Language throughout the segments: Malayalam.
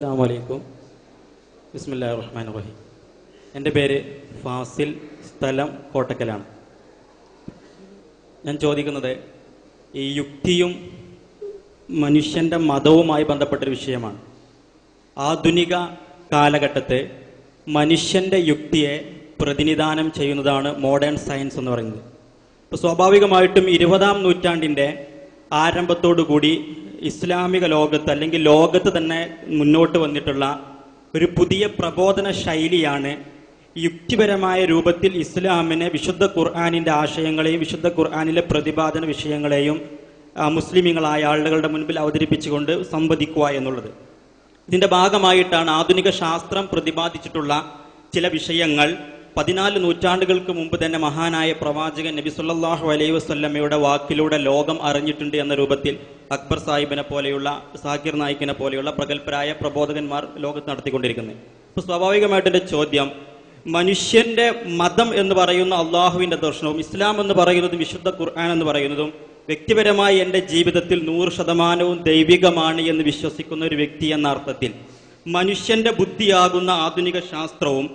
അസ്സാം വലൈക്കും ബിസ്മില്ലാ റഹ്മാൻ റഹീം. എന്റെ പേര് ഫാസിൽ സ്ഥലം കോട്ടക്കലാണ്. ഞാൻ ചോദിക്കുന്നത് ഈ യുക്തിയും മനുഷ്യന്റെ മതവുമായി ബന്ധപ്പെട്ടൊരു വിഷയമാണ്. ആധുനിക കാലഘട്ടത്തെ മനുഷ്യന്റെ യുക്തിയെ പ്രതിനിധാനം ചെയ്യുന്നതാണ് മോഡേൺ സയൻസ് എന്ന് പറയുന്നത്. ഇപ്പോൾ സ്വാഭാവികമായിട്ടും ഇരുപതാം നൂറ്റാണ്ടിന്റെ ആരംഭത്തോടുകൂടി ഇസ്ലാമിക ലോകത്ത് അല്ലെങ്കിൽ ലോകത്ത് തന്നെ മുന്നോട്ട് വന്നിട്ടുള്ള ഒരു പുതിയ പ്രബോധന ശൈലിയാണ് യുക്തിപരമായ രൂപത്തിൽ ഇസ്ലാമിനെ വിശുദ്ധ ഖുർആാനിന്റെ ആശയങ്ങളെയും വിശുദ്ധ ഖുർആാനിലെ പ്രതിപാദന വിഷയങ്ങളെയും മുസ്ലിമീങ്ങളായ ആളുകളുടെ മുൻപിൽ അവതരിപ്പിച്ചുകൊണ്ട് സംവദിക്കുക എന്നുള്ളത്. ഇതിന്റെ ഭാഗമായിട്ടാണ് ആധുനിക ശാസ്ത്രം പ്രതിപാദിച്ചിട്ടുള്ള ചില വിഷയങ്ങൾ പതിനാല് നൂറ്റാണ്ടുകൾക്ക് മുമ്പ് തന്നെ മഹാനായ പ്രവാചകൻ നബി സല്ലല്ലാഹു അലൈഹി വസ്ല്ലമ്മയുടെ വാക്കിലൂടെ ലോകം അറിഞ്ഞിട്ടുണ്ട് എന്ന രൂപത്തിൽ അക്ബർ സാഹിബിനെ പോലെയുള്ള സാക്കിർ നായിക്കിനെ പോലെയുള്ള പ്രഗത്ഭരായ പ്രബോധകന്മാർ ലോകത്ത് നടത്തിക്കൊണ്ടിരിക്കുന്നത് അപ്പൊ സ്വാഭാവികമായിട്ട് എന്റെ ചോദ്യം മനുഷ്യന്റെ മതം എന്ന് പറയുന്ന അള്ളാഹുവിന്റെ ദർശനവും ഇസ്ലാം എന്ന് പറയുന്നതും വിശുദ്ധ ഖുർആൻ എന്ന് പറയുന്നതും വ്യക്തിപരമായി എന്റെ ജീവിതത്തിൽ നൂറ് ശതമാനവും ദൈവികമാണ് എന്ന് വിശ്വസിക്കുന്ന ഒരു വ്യക്തി എന്ന അർത്ഥത്തിൽ മനുഷ്യന്റെ ബുദ്ധിയാകുന്ന ആധുനിക ശാസ്ത്രവും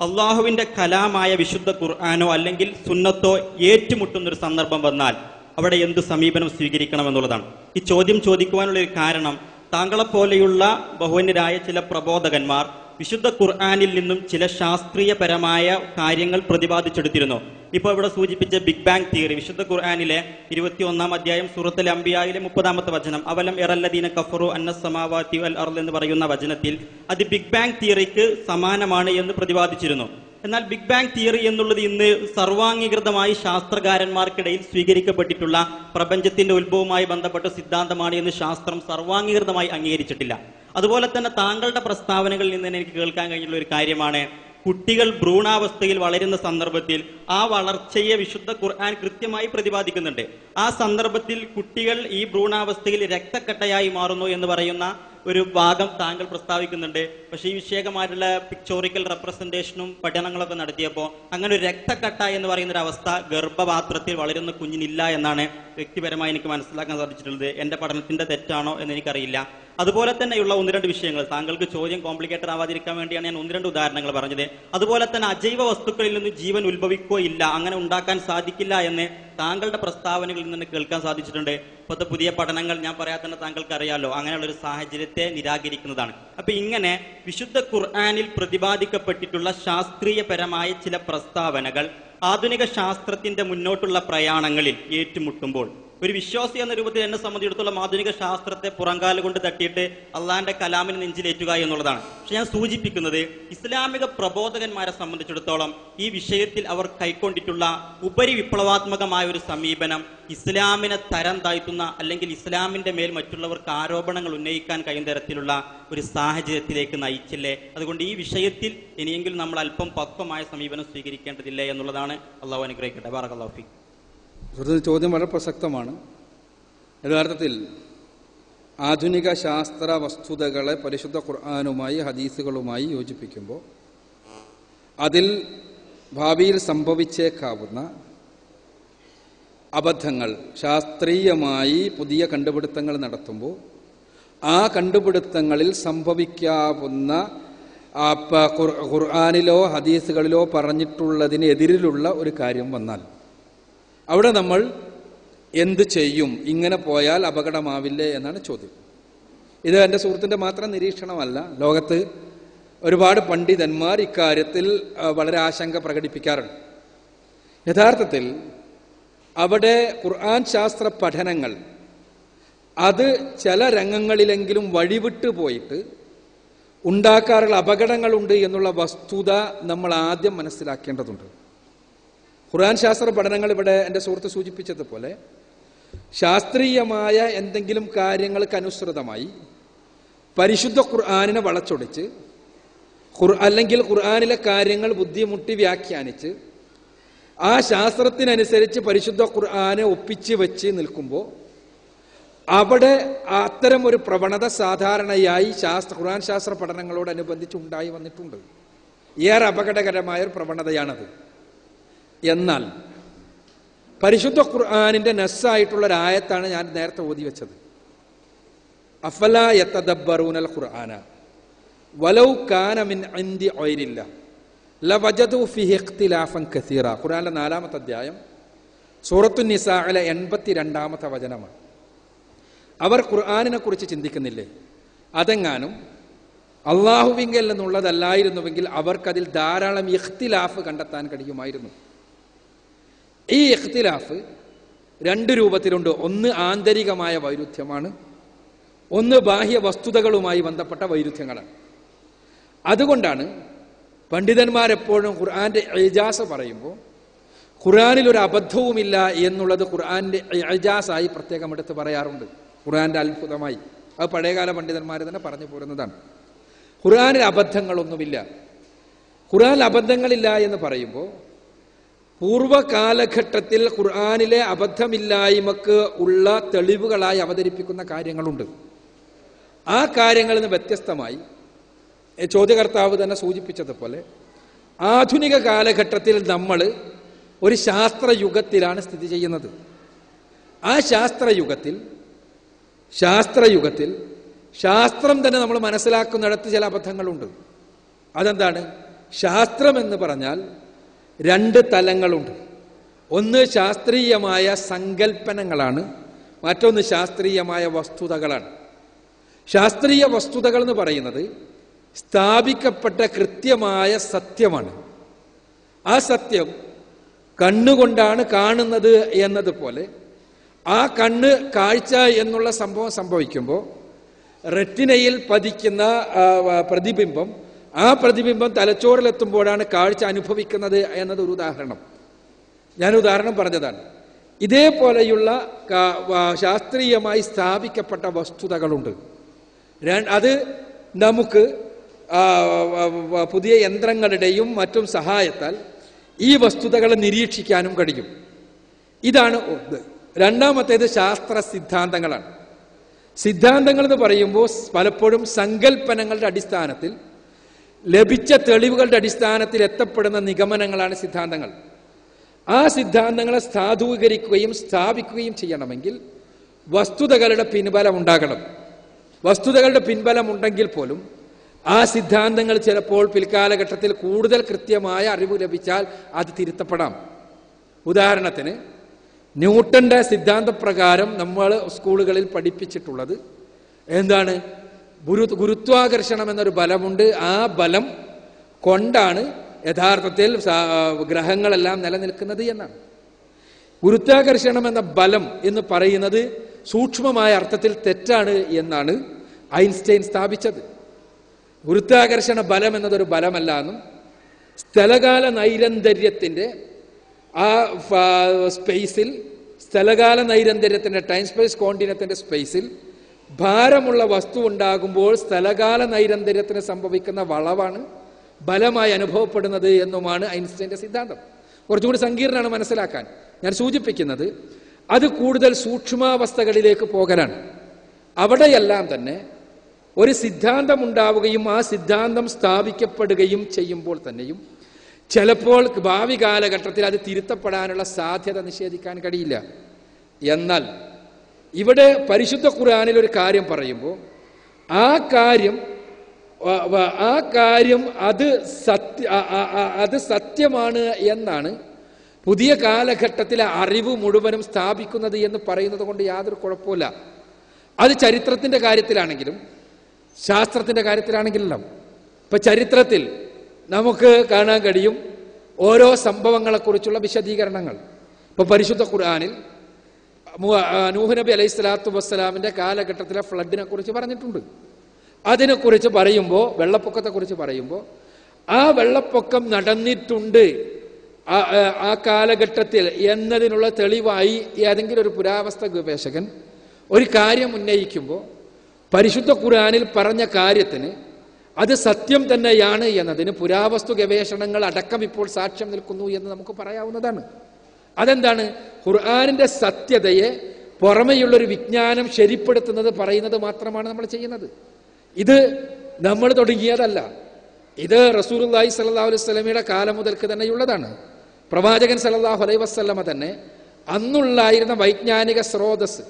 അള്ളാഹുവിന്റെ കലാമായ വിശുദ്ധ ഖുർആാനോ അല്ലെങ്കിൽ സുന്നത്തോ ഏറ്റുമുട്ടുന്ന ഒരു സന്ദർഭം വന്നാൽ അവിടെ എന്ത് സമീപനം സ്വീകരിക്കണം എന്നുള്ളതാണ് ഈ ചോദ്യം ചോദിക്കുവാനുള്ള ഒരു കാരണം താങ്കളെപ്പോലെയുള്ള ബഹുവന്യരായ ചില പ്രബോധകന്മാർ വിശുദ്ധ ഖുർആാനിൽ നിന്നും ചില ശാസ്ത്രീയപരമായ കാര്യങ്ങൾ പ്രതിപാദിച്ചെടുത്തിരുന്നു. ഇപ്പോൾ ഇവിടെ സൂചിപ്പിച്ച ബിഗ് ബാങ് തിയറി വിശുദ്ധ ഖുർആാനിലെ ഇരുപത്തി ഒന്നാം അധ്യായം സൂറത്തുൽ അംബിയായിലെ മുപ്പതാമത്തെ വചനം അവലം എറല്ലദീന കഫറു അന്ന സമാവാത്തി അൽ അർൽ എന്ന് പറയുന്ന വചനത്തിൽ അത് ബിഗ് ബാങ് തിയറിക്ക് സമാനമാണ് എന്ന് പ്രതിപാദിച്ചിരുന്നു. എന്നാൽ ബിഗ് ബാങ് തിയറി എന്നുള്ളത് ഇന്ന് സർവാംഗീകൃതമായി ശാസ്ത്രകാരന്മാർക്കിടയിൽ സ്വീകരിക്കപ്പെട്ടിട്ടുള്ള പ്രപഞ്ചത്തിന്റെ ഉത്ഭവവുമായി ബന്ധപ്പെട്ട സിദ്ധാന്തമാണ് എന്ന് ശാസ്ത്രം സർവാംഗീകൃതമായി അംഗീകരിച്ചിട്ടില്ല. അതുപോലെ തന്നെ താങ്കളുടെ പ്രസ്താവനകളിൽ നിന്ന് എനിക്ക് കേൾക്കാൻ കഴിഞ്ഞുള്ള ഒരു കാര്യമാണ് കുട്ടികൾ ഭ്രൂണാവസ്ഥയിൽ വളരുന്ന സന്ദർഭത്തിൽ ആ വളർച്ചയെ വിശുദ്ധ ഖുർആൻ കൃത്യമായി പ്രതിപാദിക്കുന്നുണ്ട്. ആ സന്ദർഭത്തിൽ കുട്ടികൾ ഈ ഭ്രൂണാവസ്ഥയിൽ രക്തക്കട്ടയായി മാറുന്നു എന്ന് പറയുന്ന ഒരു ഭാഗം താങ്കൾ പ്രസ്താവിക്കുന്നുണ്ട്. പക്ഷേ ഈ വിഷയകമായിട്ടുള്ള പിക്ചോറിക്കൽ റെപ്രസെന്റേഷനും പഠനങ്ങളൊക്കെ നടത്തിയപ്പോൾ അങ്ങനെ ഒരു രക്തക്കട്ട എന്ന് പറയുന്ന ഒരു അവസ്ഥ ഗർഭപാത്രത്തിൽ വളരുന്ന കുഞ്ഞിനില്ല എന്നാണ് വ്യക്തിപരമായി എനിക്ക് മനസ്സിലാക്കാൻ സാധിച്ചിട്ടുള്ളത്. എന്റെ പഠനത്തിന്റെ തെറ്റാണോ എന്ന് എനിക്കറിയില്ല. അതുപോലെ തന്നെയുള്ള ഒന്ന് രണ്ട് വിഷയങ്ങൾ. താങ്കൾക്ക് ചോദ്യം കോംപ്ലിക്കേറ്റഡ് ആവാതിരിക്കാൻ വേണ്ടിയാണ് ഞാൻ ഒന്ന് രണ്ട് ഉദാഹരണങ്ങൾ പറഞ്ഞത്. അതുപോലെ തന്നെ അജൈവ വസ്തുക്കളിൽ നിന്ന് ജീവൻ ഉത്ഭവിക്കുകയില്ല അങ്ങനെ ഉണ്ടാക്കാൻ സാധിക്കില്ല എന്ന് താങ്കളുടെ പ്രസ്താവനകളിൽ നിന്ന് കേൾക്കാൻ സാധിച്ചിട്ടുണ്ട്. ഇപ്പോഴത്തെ പുതിയ പഠനങ്ങൾ ഞാൻ പറയാൻ തന്നെ താങ്കൾക്ക് അറിയാലോ അങ്ങനെയുള്ള ഒരു സാഹചര്യത്തെ നിരാകരിക്കുന്നതാണ്. അപ്പൊ ഇങ്ങനെ വിശുദ്ധ ഖുർആാനിൽ പ്രതിപാദിക്കപ്പെട്ടിട്ടുള്ള ശാസ്ത്രീയപരമായ ചില പ്രസ്താവനകൾ ആധുനിക ശാസ്ത്രത്തിന്റെ മുന്നോട്ടുള്ള പ്രയാണങ്ങളിൽ ഏറ്റുമുട്ടുമ്പോൾ ഒരു വിശ്വാസി എന്ന രൂപത്തിൽ എന്നെ സംബന്ധിച്ചിടത്തോളം ആധുനിക ശാസ്ത്രത്തെ പുറങ്കാല കൊണ്ട് തട്ടിയിട്ട് അള്ളാന്റെ കലാമിന് നെഞ്ചിലേറ്റുക എന്നുള്ളതാണ്. പക്ഷെ ഞാൻ സൂചിപ്പിക്കുന്നത് ഇസ്ലാമിക പ്രബോധകന്മാരെ സംബന്ധിച്ചിടത്തോളം ഈ വിഷയത്തിൽ അവർ കൈക്കൊണ്ടിട്ടുള്ള ഉപരി വിപ്ലവാത്മകമായ ഒരു സമീപനം ഇസ്ലാമിനെ തരം താഴ്ത്തുന്ന അല്ലെങ്കിൽ ഇസ്ലാമിന്റെ മേൽ മറ്റുള്ളവർക്ക് ആരോപണങ്ങൾ ഉന്നയിക്കാൻ കഴിയുന്ന തരത്തിലുള്ള ഒരു സാഹചര്യത്തിലേക്ക് നയിച്ചില്ലേ? അതുകൊണ്ട് ഈ വിഷയത്തിൽ ഇനിയെങ്കിലും നമ്മൾ അല്പം പക്വമായ സമീപനം സ്വീകരിക്കേണ്ടതില്ലേ എന്നുള്ളതാണ് അള്ളാഹു അനുഗ്രഹിക്കട്ടെ. ബാറകല്ലാഫി സുഹൃത്തിന് ചോദ്യം വളരെ പ്രസക്തമാണ്. യഥാർത്ഥത്തിൽ ആധുനിക ശാസ്ത്ര വസ്തുതകളെ പരിശുദ്ധ ഖുർആാനുമായി ഹദീസുകളുമായി യോജിപ്പിക്കുമ്പോൾ അതിൽ ഭാവിയിൽ സംഭവിച്ചേക്കാവുന്ന അബദ്ധങ്ങൾ ശാസ്ത്രീയമായി പുതിയ കണ്ടുപിടുത്തങ്ങൾ നടത്തുമ്പോൾ ആ കണ്ടുപിടുത്തങ്ങളിൽ സംഭവിക്കാവുന്ന ഖുർആാനിലോ ഹദീസുകളിലോ പറഞ്ഞിട്ടുള്ളതിനെതിരിലുള്ള ഒരു കാര്യം വന്നാൽ അവിടെ നമ്മൾ എന്ത് ചെയ്യും? ഇങ്ങനെ പോയാൽ അപകടമാവില്ലേ എന്നാണ് ചോദ്യം. ഇത് എന്റെ സുഹൃത്തിന്റെ മാത്രം നിരീക്ഷണമല്ല. ലോകത്ത് ഒരുപാട് പണ്ഡിതന്മാർ ഇക്കാര്യത്തിൽ വളരെ ആശങ്ക പ്രകടിപ്പിക്കാറുണ്ട്. യഥാർത്ഥത്തിൽ അവിടെ ഖുർആൻ ശാസ്ത്ര പഠനങ്ങൾ അത് ചില രംഗങ്ങളിലെങ്കിലും വഴിവിട്ട് പോയിട്ട് ഉണ്ടാക്കാറുള്ള അപകടങ്ങളുണ്ട് എന്നുള്ള വസ്തുത നമ്മൾ ആദ്യം മനസ്സിലാക്കേണ്ടതുണ്ട്. ഖുർആൻ ശാസ്ത്ര പഠനങ്ങൾ ഇവിടെ എന്റെ സുഹൃത്ത് സൂചിപ്പിച്ചതുപോലെ ശാസ്ത്രീയമായ എന്തെങ്കിലും കാര്യങ്ങൾക്ക് അനുസൃതമായി പരിശുദ്ധ ഖുർആാനിനെ വളച്ചൊടിച്ച് ഖുർ- അല്ലെങ്കിൽ ഖുർആാനിലെ കാര്യങ്ങൾ ബുദ്ധിമുട്ടി വ്യാഖ്യാനിച്ച് ആ ശാസ്ത്രത്തിനനുസരിച്ച് പരിശുദ്ധ ഖുർആാനെ ഒപ്പിച്ച് വെച്ച് നിൽക്കുമ്പോൾ അവിടെ അത്തരം ഒരു പ്രവണത സാധാരണയായി ശാസ്ത്ര ഖുർആൻ ശാസ്ത്ര പഠനങ്ങളോടനുബന്ധിച്ച് ഉണ്ടായി വന്നിട്ടുണ്ട്. ഏറെ അപകടകരമായ ഒരു പ്രവണതയാണത്. എന്നാൽ പരിശുദ്ധ ഖുർആാനിന്റെ നസ്സായിട്ടുള്ള ഒരു ആയത്താണ് ഞാൻ നേരത്തെ ഓതി വെച്ചത്. അഫല യത്തദബ്ബറൂനൽ ഖുർആന. വലൗ കാനമിൻ അന്തി ഒയരില്ല ലവജതു ലവജദു ഫിഹി ഇഖ്തിലാഫൻ കസീറ. ഖുർആനിലെ നാലാമത്തെ അധ്യായം സൂറത്തു നിസായിലെ എൺപത്തി രണ്ടാമത്തെ വചനമാണ്. അവർ ഖുർആാനിനെ കുറിച്ച് ചിന്തിക്കുന്നില്ലേ? അതെങ്ങാനും അള്ളാഹുവിങ്കൽ നിന്നുള്ളതല്ലായിരുന്നുവെങ്കിൽ അവർക്കതിൽ ധാരാളം ഇഖ്തിലാഫ് കണ്ടെത്താൻ കഴിയുമായിരുന്നു. ഈ ഇഖ്തിലാഫ് രണ്ട് രൂപത്തിലുണ്ട്. ഒന്ന് ആന്തരികമായ വൈരുദ്ധ്യമാണ്. ഒന്ന് ബാഹ്യ വസ്തുതകളുമായി ബന്ധപ്പെട്ട വൈരുദ്ധ്യങ്ങളാണ്. അതുകൊണ്ടാണ് പണ്ഡിതന്മാരെപ്പോഴും ഖുർആന്റെ എജാസ് പറയുമ്പോൾ ഖുർആനിൽ ഒരു അബദ്ധവുമില്ല എന്നുള്ളത് ഖുർആന്റെ എജാസായി പ്രത്യേകം എടുത്ത് പറയാറുണ്ട്. ഖുർആന്റെ അത്ഭുതമായി. അത് പഴയകാല പണ്ഡിതന്മാർ തന്നെ പറഞ്ഞു പോരുന്നതാണ്. ഖുർആനിൽ അബദ്ധങ്ങളൊന്നുമില്ല. ഖുർആൻ അബദ്ധങ്ങളില്ല എന്ന് പറയുമ്പോൾ പൂർവകാലഘട്ടത്തിൽ ഖുർആാനിലെ അബദ്ധമില്ലായ്മക്ക് ഉള്ള തെളിവുകളായി അവതരിപ്പിക്കുന്ന കാര്യങ്ങളുണ്ട്. ആ കാര്യങ്ങളിൽ നിന്ന് വ്യത്യസ്തമായി ചോദ്യകർത്താവ് തന്നെ സൂചിപ്പിച്ചതുപോലെ ആധുനിക കാലഘട്ടത്തിൽ നമ്മൾ ഒരു ശാസ്ത്രയുഗത്തിലാണ് സ്ഥിതി ചെയ്യുന്നത്. ആ ശാസ്ത്രയുഗത്തിൽ ശാസ്ത്രയുഗത്തിൽ ശാസ്ത്രം തന്നെ നമ്മൾ മനസ്സിലാക്കുന്നിടത്ത് ചില അബദ്ധങ്ങളുണ്ട്. അതെന്താണ്? ശാസ്ത്രം എന്ന് പറഞ്ഞാൽ രണ്ട് തലങ്ങളുണ്ട്. ഒന്ന് ശാസ്ത്രീയമായ സങ്കല്പനങ്ങളാണ് മറ്റൊന്ന് ശാസ്ത്രീയമായ വസ്തുതകളാണ്. ശാസ്ത്രീയ വസ്തുതകൾ എന്ന് പറയുന്നത് സ്ഥാപിക്കപ്പെട്ട കൃത്യമായ സത്യമാണ്. ആ സത്യം കണ്ണുകൊണ്ടാണ് കാണുന്നത് എന്നതുപോലെ ആ കണ്ണ് കാഴ്ച എന്നുള്ള സംഭവം സംഭവിക്കുമ്പോൾ റെറ്റിനയിൽ പതിക്കുന്ന പ്രതിബിംബം ആ പ്രതിബിംബം തലച്ചോറിലെത്തുമ്പോഴാണ് കാഴ്ച അനുഭവിക്കുന്നത് എന്നത് ഒരു ഉദാഹരണം. ഞാൻ ഉദാഹരണം പറഞ്ഞതാണ്. ഇതേപോലെയുള്ള ശാസ്ത്രീയമായി സ്ഥാപിക്കപ്പെട്ട വസ്തുതകളുണ്ട്. അത് നമുക്ക് പുതിയ യന്ത്രങ്ങളുടെയും മറ്റും സഹായത്താൽ ഈ വസ്തുതകളെ നിരീക്ഷിക്കാനും കഴിയും. ഇതാണ് ഒന്ന് രണ്ടാമത്തേത് ശാസ്ത്ര സിദ്ധാന്തങ്ങളാണ്. സിദ്ധാന്തങ്ങൾ എന്ന് പറയുമ്പോൾ പലപ്പോഴും സങ്കല്പനങ്ങളുടെ അടിസ്ഥാനത്തിൽ ലഭിച്ച തെളിവുകളുടെ അടിസ്ഥാനത്തിൽ എത്തപ്പെടുന്ന നിഗമനങ്ങളാണ് സിദ്ധാന്തങ്ങൾ. ആ സിദ്ധാന്തങ്ങളെ സാധൂകരിക്കുകയും സ്ഥാപിക്കുകയും ചെയ്യണമെങ്കിൽ വസ്തുതകളുടെ പിൻബലം ഉണ്ടാകണം. വസ്തുതകളുടെ പിൻബലം ഉണ്ടെങ്കിൽ പോലും ആ സിദ്ധാന്തങ്ങൾ ചിലപ്പോൾ പിൽക്കാലഘട്ടത്തിൽ കൂടുതൽ കൃത്യമായ അറിവ് ലഭിച്ചാൽ അത് തിരുത്തപ്പെടാം. ഉദാഹരണത്തിന് ന്യൂട്ടന്റെ സിദ്ധാന്തപ്രകാരം നമ്മൾ സ്കൂളുകളിൽ പഠിപ്പിച്ചിട്ടുള്ളത് എന്താണ്? ഗുരു ഗുരുത്വാകർഷണം എന്നൊരു ബലമുണ്ട്. ആ ബലം കൊണ്ടാണ് യഥാർത്ഥത്തിൽ ഗ്രഹങ്ങളെല്ലാം നിലനിൽക്കുന്നത് എന്നാണ്. ഗുരുത്വാകർഷണം എന്ന ബലം എന്ന് പറയുന്നത് സൂക്ഷ്മമായ അർത്ഥത്തിൽ തെറ്റാണ് എന്നാണ് ഐൻസ്റ്റൈൻ സ്ഥാപിച്ചത്. ഗുരുത്വാകർഷണ ബലം എന്നതൊരു ബലമല്ല എന്നും സ്ഥലകാല നൈരന്തര്യത്തിന്റെ ആ സ്പേസിൽ സ്ഥലകാല നൈരന്തര്യത്തിന്റെ ടൈം സ്പേസ് കോണ്ടിനത്തിന്റെ സ്പേസിൽ ഭാരമുള്ള വസ്തു ഉണ്ടാകുമ്പോൾ സ്ഥലകാല നൈരന്തര്യത്തിന് സംഭവിക്കുന്ന വളവാണ് ബലമായി അനുഭവപ്പെടുന്നത് എന്നുമാണ് ഐൻസ്റ്റൈന്റെ സിദ്ധാന്തം. കുറച്ചുകൂടി സങ്കീർണമാണ് മനസ്സിലാക്കാൻ. ഞാൻ സൂചിപ്പിക്കുന്നത് അത് കൂടുതൽ സൂക്ഷ്മാവസ്ഥകളിലേക്ക് പോകലാണ്. അവിടെയെല്ലാം തന്നെ ഒരു സിദ്ധാന്തം ഉണ്ടാവുകയും ആ സിദ്ധാന്തം സ്ഥാപിക്കപ്പെടുകയും ചെയ്യുമ്പോൾ തന്നെയും ചിലപ്പോൾ ഭാവി കാലഘട്ടത്തിൽ അത് തിരുത്തപ്പെടാനുള്ള സാധ്യത നിഷേധിക്കാൻ കഴിയില്ല. എന്നാൽ ഇവിടെ പരിശുദ്ധ ഖുർആാനിൽ ഒരു കാര്യം പറയുമ്പോൾ ആ കാര്യം ആ കാര്യം അത് സത്യ അത് സത്യമാണ് എന്നാണ് പുതിയ കാലഘട്ടത്തിലെ അറിവ് മുഴുവനും സ്ഥാപിക്കുന്നത് എന്ന് പറയുന്നത് കൊണ്ട് യാതൊരു കുഴപ്പമില്ല അത് ചരിത്രത്തിന്റെ കാര്യത്തിലാണെങ്കിലും ശാസ്ത്രത്തിന്റെ കാര്യത്തിലാണെങ്കിലും ഇപ്പം ചരിത്രത്തിൽ നമുക്ക് കാണാൻ കഴിയും ഓരോ സംഭവങ്ങളെക്കുറിച്ചുള്ള വിശദീകരണങ്ങൾ. ഇപ്പം പരിശുദ്ധ ഖുർആനിൽ നൂഹ് നബി അലൈഹി സ്വലാത്തു വസ്സലാമിന്റെ കാലഘട്ടത്തിലെ ഫ്ലഡിനെ കുറിച്ച് പറഞ്ഞിട്ടുണ്ട്. അതിനെക്കുറിച്ച് പറയുമ്പോൾ വെള്ളപ്പൊക്കത്തെക്കുറിച്ച് പറയുമ്പോൾ ആ വെള്ളപ്പൊക്കം നടന്നിട്ടുണ്ട്. ആ- കാലഘട്ടത്തിൽ എന്നതിനുള്ള തെളിവായി ഏതെങ്കിലും ഒരു പുരാവസ്തു ഗവേഷകൻ ഒരു കാര്യം ഉന്നയിക്കുമ്പോൾ പരിശുദ്ധ ഖുർആനിൽ പറഞ്ഞ കാര്യത്തിന് അത് സത്യം തന്നെയാണ് എന്നതിന് പുരാവസ്തു ഗവേഷണങ്ങൾ അടക്കം ഇപ്പോൾ സാക്ഷ്യം നിൽക്കുന്നു എന്ന് നമുക്ക് പറയാവുന്നതാണ്. അതെന്താണ്? ഖുർആാനിന്റെ സത്യതയെ പുറമെയുള്ളൊരു വിജ്ഞാനം ശരിപ്പെടുത്തുന്നത് പറയുന്നത് മാത്രമാണ് നമ്മൾ ചെയ്യുന്നത്. ഇത് നമ്മൾ തുടങ്ങിയതല്ല. ഇത് റസൂലുള്ളാഹി സല്ലാ അലൈഹി വസല്ലമയുടെ കാലം മുതൽക്ക് തന്നെയുള്ളതാണ്. പ്രവാചകൻ സല്ലല്ലാഹു അലൈ വസല്ലമ തന്നെ അന്നുള്ളായിരുന്ന വൈജ്ഞാനിക സ്രോതസ്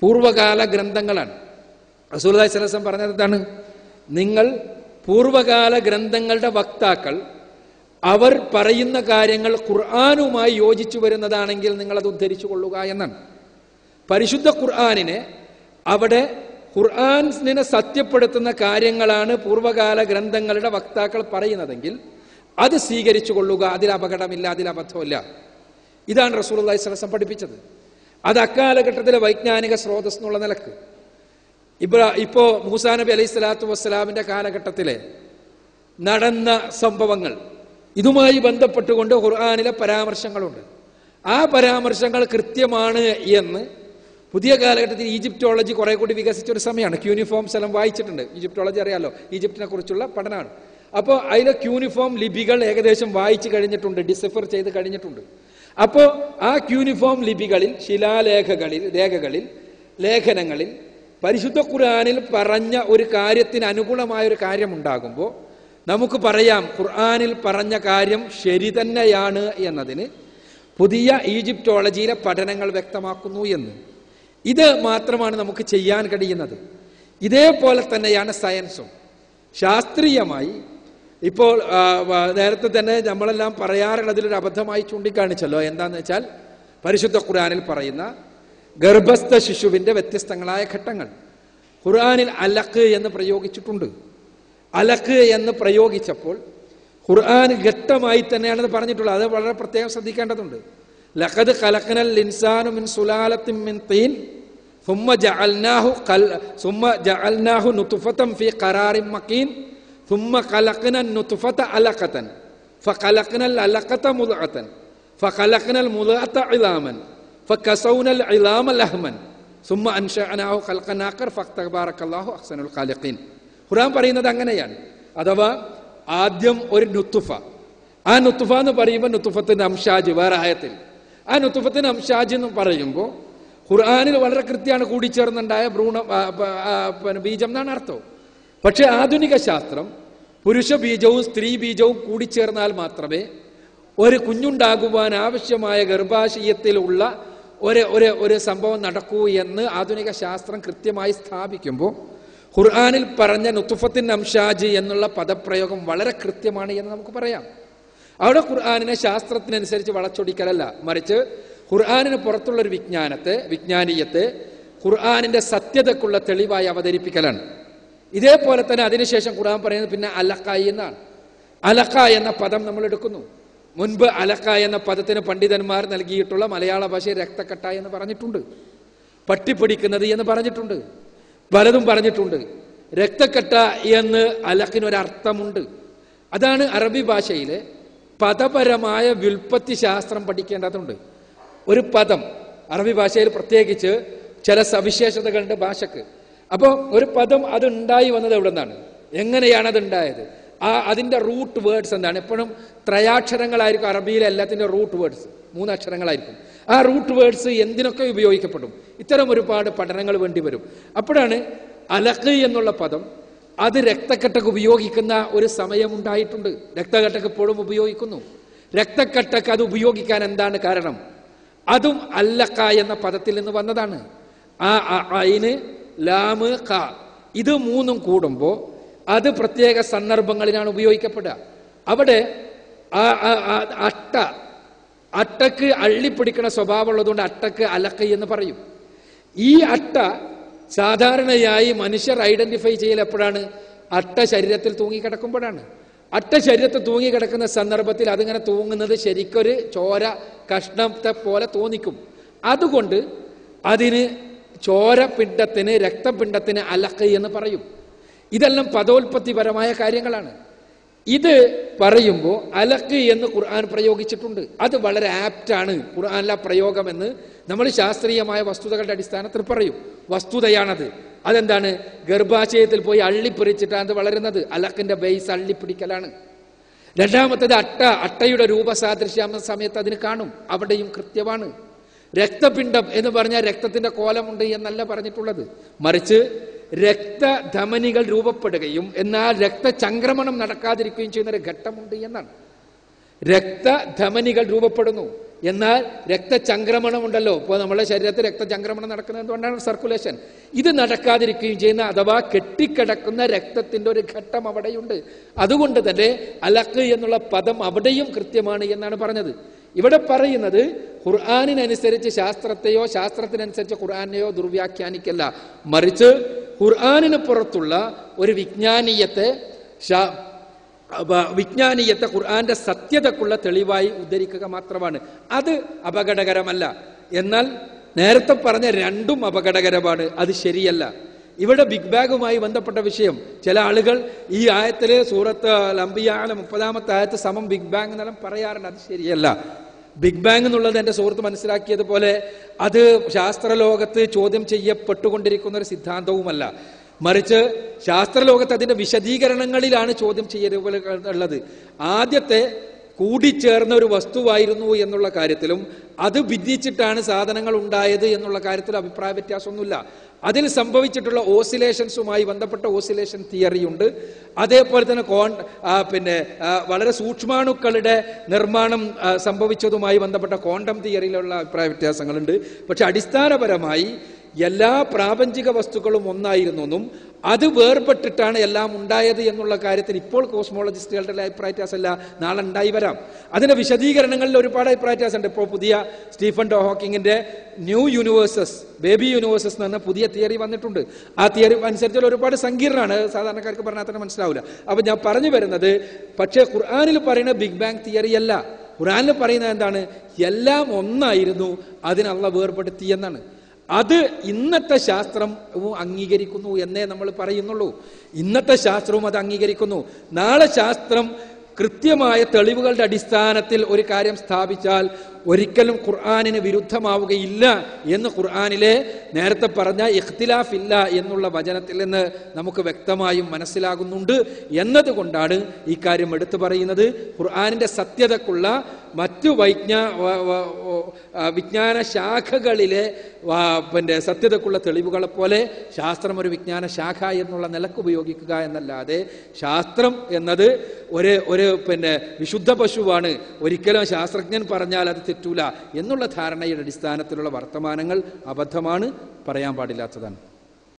പൂർവകാല ഗ്രന്ഥങ്ങളാണ്. സ്വല്ലല്ലാഹു അലൈഹി വസല്ലം പറഞ്ഞത് എന്താണ്? നിങ്ങൾ പൂർവകാല ഗ്രന്ഥങ്ങളുടെ വക്താക്കൾ അവർ പറയുന്ന കാര്യങ്ങൾ ഖുർആാനുമായി യോജിച്ചു വരുന്നതാണെങ്കിൽ നിങ്ങളത് ഉദ്ധരിച്ചു കൊള്ളുക എന്നാണ്. പരിശുദ്ധ ഖുർആാനിനെ അവിടെ ഖുർആാനിനെ സത്യപ്പെടുത്തുന്ന കാര്യങ്ങളാണ് പൂർവകാല ഗ്രന്ഥങ്ങളുടെ വക്താക്കൾ പറയുന്നതെങ്കിൽ അത് സ്വീകരിച്ചു കൊള്ളുക. അതിൽ അപകടമില്ല അതിൽ അബദ്ധമില്ല ഇതാണ് റസൂൽ അള്ളഹി പഠിപ്പിച്ചത്. അത് അക്കാലഘട്ടത്തിലെ വൈജ്ഞാനിക സ്രോതസ് എന്നുള്ള നിലയ്ക്ക്. ഇബ്രാ ഇപ്പോ മൂസാ നബി അലൈഹി സ്വലാത്തു വസ്സലാമിന്റെ കാലഘട്ടത്തിലെ നടന്ന സംഭവങ്ങൾ ഇതുമായി ബന്ധപ്പെട്ടുകൊണ്ട് ഖുർആാനിലെ പരാമർശങ്ങളുണ്ട്. ആ പരാമർശങ്ങൾ കൃത്യമാണ് എന്ന് പുതിയ കാലഘട്ടത്തിൽ ഈജിപ്റ്റോളജി കുറെ കൂടി വികസിച്ച ഒരു സമയമാണ്. ക്യൂനിഫോം സ്ഥലം വായിച്ചിട്ടുണ്ട്. ഈജിപ്റ്റോളജി അറിയാലോ? ഈജിപ്തിനെ കുറിച്ചുള്ള പഠനമാണ്. അപ്പോൾ അതിലെ ക്യൂനിഫോം ലിപികൾ ഏകദേശം വായിച്ചു കഴിഞ്ഞിട്ടുണ്ട് ഡിസഫർ ചെയ്ത് കഴിഞ്ഞിട്ടുണ്ട്. അപ്പോൾ ആ ക്യൂനിഫോം ലിപികളിൽ ശിലാലേഖകളിൽ രേഖകളിൽ ലേഖനങ്ങളിൽ പരിശുദ്ധ ഖുർആാനിൽ പറഞ്ഞ ഒരു കാര്യത്തിന് അനുഗുണമായ ഒരു കാര്യമുണ്ടാകുമ്പോൾ നമുക്ക് പറയാം ഖുർആാനിൽ പറഞ്ഞ കാര്യം ശരി തന്നെയാണ് എന്നതിന് പുതിയ ഈജിപ്റ്റോളജിയിലെ പഠനങ്ങൾ വ്യക്തമാക്കുന്നു എന്ന്. ഇത് മാത്രമാണ് നമുക്ക് ചെയ്യാൻ കഴിയുന്നത്. ഇതേപോലെ തന്നെയാണ് സയൻസും. ശാസ്ത്രീയമായി ഇപ്പോൾ നേരത്തെ തന്നെ നമ്മളെല്ലാം പറയാറുള്ളതിലൊരു അബദ്ധമായി ചൂണ്ടിക്കാണിച്ചല്ലോ. എന്താണെന്ന് വെച്ചാൽ പരിശുദ്ധ ഖുർആാനിൽ പറയുന്ന ഗർഭസ്ഥ ശിശുവിന്റെ വ്യത്യസ്തങ്ങളായ ഘട്ടങ്ങൾ. ഖുർആാനിൽ അലക്ക് എന്ന് പ്രയോഗിച്ചിട്ടുണ്ട്. അലക്ക് എന്ന് പ്രയോഗിച്ചപ്പോൾ ഖുർആൻ ഘട്ടമായി തന്നെയാണ് ഇത് പറഞ്ഞിട്ടുള്ളത് അത് വളരെ പ്രത്യേകം ശ്രദ്ധിക്കേണ്ടതുണ്ട് ലഖദ് ഖലഖനൽ ഇൻസാനു മിൻ സുലാലത്തിൻ മിൻ തീൻ ثم جعلناه قل ثم جعلناه نطفة في قرار مكين ثم خلقنا النطفة علقة فخلقنا العلقة مضغة فخلقنا المضغة عظاما فكسونا العظام لحما ثم أنشأناه خلقا آخر فتبارك الله أحسن الخالقين ഖുർആൻ പറയുന്നത് അങ്ങനെയാണ്. അഥവാ ആദ്യം ഒരു നുത്തുഫ. ആ നുത്തുഫ എന്ന് പറയുമ്പോൾ നുത്തുഫത്തിന്റെ അംഷാജ് വേറെ ആയത്തിൽ. ആ നുത്തുഫത്തിന്റെ അംഷാജ് എന്ന് പറയുമ്പോൾ ഖുർആാനിൽ വളരെ കൃത്യമാണ് കൂടിച്ചേർന്നുണ്ടായ ഭ്രൂണ പിന്നെ ബീജം എന്നാണ് അർത്ഥം. പക്ഷേ ആധുനിക ശാസ്ത്രം പുരുഷ ബീജവും സ്ത്രീ ബീജവും കൂടിച്ചേർന്നാൽ മാത്രമേ ഒരു കുഞ്ഞുണ്ടാകുവാൻ ആവശ്യമായ ഗർഭാശയത്തിലുള്ള ഒരു ഒരു സംഭവം നടക്കൂ എന്ന് ആധുനിക ശാസ്ത്രം കൃത്യമായി സ്ഥാപിക്കുമ്പോൾ ഖുർആാനിൽ പറഞ്ഞ നുത്തുഫത്തിൻ അംഷാജ് എന്നുള്ള പദപ്രയോഗം വളരെ കൃത്യമാണ് എന്ന് നമുക്ക് പറയാം. അവിടെ ഖുർആാനിനെ ശാസ്ത്രത്തിനനുസരിച്ച് വളച്ചൊടിക്കലല്ല. മറിച്ച് ഖുർആാനിന് പുറത്തുള്ള ഒരു വിജ്ഞാനത്തെ വിജ്ഞാനീയത്തെ ഖുർആാനിന്റെ സത്യതക്കുള്ള തെളിവായി അവതരിപ്പിക്കലാണ്. ഇതേപോലെ തന്നെ അതിനുശേഷം ഖുർആൻ പറയുന്നത് പിന്നെ അലക്കായി എന്നാണ്. അലക്ക എന്ന പദം നമ്മൾ എടുക്കുന്നു മുൻപ് അലക്ക എന്ന പദത്തിന് പണ്ഡിതന്മാർ നൽകിയിട്ടുള്ള മലയാള ഭാഷയിൽ രക്തക്കട്ട എന്ന് പറഞ്ഞിട്ടുണ്ട്. പട്ടിപ്പിടിക്കുന്നത് എന്ന് പറഞ്ഞിട്ടുണ്ട്. പലതും പറഞ്ഞിട്ടുണ്ട്. രക്തക്കട്ട എന്ന് അലക്കിനൊരർത്ഥമുണ്ട്. അതാണ് അറബി ഭാഷയിലെ പദപരമായ വ്യുൽപ്പത്തി ശാസ്ത്രം പഠിക്കേണ്ടതുണ്ട്. ഒരു പദം അറബി ഭാഷയിൽ പ്രത്യേകിച്ച് ചില സവിശേഷതകളുണ്ട് ഭാഷക്ക്. അപ്പോൾ ഒരു പദം അത് ഉണ്ടായി വന്നത് എവിടെ നിന്നാണ് എങ്ങനെയാണ് അത് ഉണ്ടായത് ആ അതിന്റെ റൂട്ട് വേർഡ്സ് എന്താണ്? എപ്പോഴും ത്രയാക്ഷരങ്ങളായിരിക്കും അറബിയിലെ എല്ലാത്തിന്റെ റൂട്ട് വേർഡ്സ്. മൂന്നക്ഷരങ്ങളായിരിക്കും. ആ റൂട്ട് വേർഡ്സ് എന്തിനൊക്കെ ഉപയോഗിക്കപ്പെടും? ഇത്തരം ഒരുപാട് പഠനങ്ങൾ വേണ്ടി വരും. അപ്പോഴാണ് അലക്ക് എന്നുള്ള പദം അത് രക്തക്കട്ടക്ക് ഉപയോഗിക്കുന്ന ഒരു സമയമുണ്ടായിട്ടുണ്ട് രക്തക്കട്ടക്ക് ഇപ്പോഴും ഉപയോഗിക്കുന്നു. രക്തക്കട്ടക്ക് അത് ഉപയോഗിക്കാൻ എന്താണ് കാരണം? അതും അല്ലക്ക എന്ന പദത്തിൽ നിന്ന് വന്നതാണ്. ആ അയിന് ലാമ് ക ഇത് മൂന്നും കൂടുമ്പോൾ അത് പ്രത്യേക സന്ദർഭങ്ങളിലാണ് ഉപയോഗിക്കപ്പെടുക. അവിടെ അട്ട അട്ടക്ക് അള്ളിപ്പിടിക്കുന്ന സ്വഭാവമുള്ളതുകൊണ്ട് അട്ടക്ക് അലക്ക എന്ന് പറയും. ഈ അട്ട സാധാരണയായി മനുഷ്യർ ഐഡന്റിഫൈ ചെയ്യൽ എപ്പോഴാണ്? അട്ട ശരീരത്തിൽ തൂങ്ങിക്കിടക്കുമ്പോഴാണ്. അട്ട ശരീരത്തിൽ തൂങ്ങിക്കിടക്കുന്ന സന്ദർഭത്തിൽ അതിങ്ങനെ തൂങ്ങുന്നത് ശരിക്കൊരു ചോര കഷ്ണത്തെ പോലെ തോന്നിക്കും. അതുകൊണ്ട് അതിന് ചോരപിണ്ഡത്തിന് രക്തപിണ്ഡത്തിന് അലക്ക എന്ന് പറയും. ഇതെല്ലാം പദോൽപത്തിപരമായ കാര്യങ്ങളാണ്. ഇത് പറയുമ്പോൾ അലക്ക് എന്ന് ഖുർആൻ പ്രയോഗിച്ചിട്ടുണ്ട്. അത് വളരെ ആപ്റ്റാണ്. ഖുർആനിലെ പ്രയോഗം എന്ന് നമ്മൾ ശാസ്ത്രീയമായ വസ്തുതകളുടെ അടിസ്ഥാനത്തിൽ പറയും. വസ്തുതയാണത്. അതെന്താണ്? ഗർഭാശയത്തിൽ പോയി അള്ളിപ്പിടിച്ചിട്ടാണ് അത് വളരുന്നത്. അലക്കിന്റെ ബേസ് അള്ളിപ്പിടിക്കലാണ്. രണ്ടാമത്തത് അട്ട. അട്ടയുടെ രൂപസാദൃശ്യാമ സമയത്ത് അതിന് കാണും. അവിടെയും കൃത്യമാണ്. രക്തപിണ്ഡം എന്ന് പറഞ്ഞാൽ രക്തത്തിന്റെ കോലമുണ്ട് എന്നല്ല പറഞ്ഞിട്ടുള്ളത്. മറിച്ച് രക്തധമനികൾ രൂപപ്പെടുകയും എന്നാൽ രക്തചംക്രമണം നടക്കാതിരിക്കുകയും ചെയ്യുന്ന ഒരു ഘട്ടമുണ്ട് എന്നാണ്. രക്തധമനികൾ രൂപപ്പെടുന്നു. എന്നാൽ രക്തചംക്രമണം ഉണ്ടല്ലോ. ഇപ്പോൾ നമ്മുടെ ശരീരത്തിൽ രക്തചംക്രമണം നടക്കുന്നത് എന്തുകൊണ്ടാണ്? സർക്കുലേഷൻ. ഇത് നടക്കാതിരിക്കുകയും ചെയ്യുന്ന അഥവാ കെട്ടിക്കിടക്കുന്ന രക്തത്തിന്റെ ഒരു ഘട്ടം അവിടെയുണ്ട്. അതുകൊണ്ട് തന്നെ അലക്ക് എന്നുള്ള പദം അവിടെയും കൃത്യമാണ് എന്നാണ് പറഞ്ഞത്. ഇവിടെ പറയുന്നത് ഖുർആാനിനനുസരിച്ച് ശാസ്ത്രത്തെയോ ശാസ്ത്രത്തിനനുസരിച്ച് ഖുർആാനെയോ ദുർവ്യാഖ്യാനിക്കല്ല. മറിച്ച് ഖുർആാനിന് പുറത്തുള്ള ഒരു വിജ്ഞാനീയത്തെ വിജ്ഞാനീയത്തെ ഖുർആാന്റെ സത്യതക്കുള്ള തെളിവായി ഉദ്ധരിക്കുക മാത്രമാണ്. അത് അപകടകരമല്ല. എന്നാൽ നേരത്തെ പറഞ്ഞ രണ്ടും അപകടകരമാണ്. അത് ശരിയല്ല. ഇവിടെ ബിഗ് ബാഗുമായി ബന്ധപ്പെട്ട വിഷയം. ചില ആളുകൾ ഈ ആയത്തിലെ സൂറത്ത് ലംബിയാണ് മുപ്പതാമത്തെ ആയത്ത് സമം ബിഗ് ബാങ് എന്നെല്ലാം പറയാറുണ്ട്. അത് ശരിയല്ല. ബിഗ് ബാങ് എന്നുള്ളത് എന്റെ സുഹൃത്ത് മനസ്സിലാക്കിയതുപോലെ അത് ശാസ്ത്രലോകത്ത് ചോദ്യം ചെയ്യപ്പെട്ടുകൊണ്ടിരിക്കുന്ന ഒരു സിദ്ധാന്തവുമല്ല. മറിച്ച് ശാസ്ത്രലോകത്ത് അതിന്റെ വിശദീകരണങ്ങളിലാണ് ചോദ്യം ചെയ്യലുള്ളത് ആദ്യത്തെ കൂടിച്ചേർന്ന ഒരു വസ്തുവായിരുന്നു എന്നുള്ള കാര്യത്തിലും അത് ഭിന്നിച്ചിട്ടാണ് സാധനങ്ങൾ ഉണ്ടായത് എന്നുള്ള കാര്യത്തിൽ അഭിപ്രായ വ്യത്യാസമൊന്നുമില്ല. അതിൽ സംഭവിച്ചിട്ടുള്ള ഓസിലേഷൻസുമായി ബന്ധപ്പെട്ട ഓസിലേഷൻ തിയറി ഉണ്ട്. അതേപോലെ തന്നെ കോൺ പിന്നെ വളരെ സൂക്ഷ്മാണുക്കളുടെ നിർമ്മാണം സംഭവിച്ചതുമായി ബന്ധപ്പെട്ട ക്വാണ്ടം തിയറിയിലുള്ള അഭിപ്രായ വ്യത്യാസങ്ങളുണ്ട്. പക്ഷെ അടിസ്ഥാനപരമായി എല്ലാ പ്രാപഞ്ചിക വസ്തുക്കളും ഒന്നായിരുന്നു എന്നും അത് വേർപെട്ടിട്ടാണ് എല്ലാം ഉണ്ടായത് എന്നുള്ള കാര്യത്തിൽ ഇപ്പോൾ കോസ്മോളജിസ്റ്റുകളുടെ അഭിപ്രായ വ്യത്യാസമല്ല നാളെ ഉണ്ടായി വരാം. അതിന്റെ വിശദീകരണങ്ങളിൽ ഒരുപാട് അഭിപ്രായ വ്യത്യാസമുണ്ട് ഇപ്പോൾ പുതിയ സ്റ്റീഫൻ ഡോ ഹോക്കിങ്ങിന്റെ ന്യൂ യൂണിവേഴ്സസ് ബേബി യൂണിവേഴ്സസ് എന്ന് പറഞ്ഞ പുതിയ തിയറി വന്നിട്ടുണ്ട്. ആ തിയറി അനുസരിച്ച് ഒരുപാട് സങ്കീർണമാണ്. സാധാരണക്കാർക്ക് പറഞ്ഞാൽ തന്നെ മനസ്സിലാവില്ല. അപ്പൊ ഞാൻ പറഞ്ഞു വരുന്നത് പക്ഷേ ഖുർആാനിൽ പറയുന്ന ബിഗ് ബാങ് തിയറി അല്ല. ഖുർആാനിൽ പറയുന്നത് എന്താണ്? എല്ലാം ഒന്നായിരുന്നു അതിനല്ല വേർപെടുത്തി എന്നാണ് അത് ഇന്നത്തെ ശാസ്ത്രവും അംഗീകരിക്കുന്നു എന്നേ നമ്മൾ പറയുന്നുള്ളൂ. ഇന്നത്തെ ശാസ്ത്രവും അത് അംഗീകരിക്കുന്നു. നാളെ ശാസ്ത്രം കൃത്യമായ തെളിവുകളുടെ അടിസ്ഥാനത്തിൽ ഒരു കാര്യം സ്ഥാപിച്ചാൽ ഒരിക്കലും ഖുർആാനിന് വിരുദ്ധമാവുകയില്ല എന്ന് ഖുർആാനിലെ നേരത്തെ പറഞ്ഞ ഇഖ്തിലാഫ് ഇല്ല എന്നുള്ള വചനത്തിൽ നിന്ന് നമുക്ക് വ്യക്തമായും മനസ്സിലാകുന്നുണ്ട്. എന്നതുകൊണ്ടാണ് ഈ കാര്യം എടുത്തു പറയുന്നത്. ഖുർആാനിന്റെ സത്യതക്കുള്ള മറ്റു വൈജ്ഞാ വിജ്ഞാന ശാഖകളിലെ പിന്നെ സത്യതക്കുള്ള തെളിവുകളെ പോലെ ശാസ്ത്രം ഒരു വിജ്ഞാന ശാഖ എന്നുള്ള നിലയ്ക്ക് ഉപയോഗിക്കുക എന്നല്ലാതെ ശാസ്ത്രം എന്നത് ഒരു ഒരു പിന്നെ വിശുദ്ധ പശുവാണ്. ഒരിക്കലും ശാസ്ത്രജ്ഞൻ പറഞ്ഞാൽ അത് തെറ്റൂല എന്നുള്ള ധാരണയുടെ അടിസ്ഥാനത്തിലുള്ള വർത്തമാനങ്ങൾ അബദ്ധമാണ് പറയാൻ പാടില്ലാത്തതാണ്.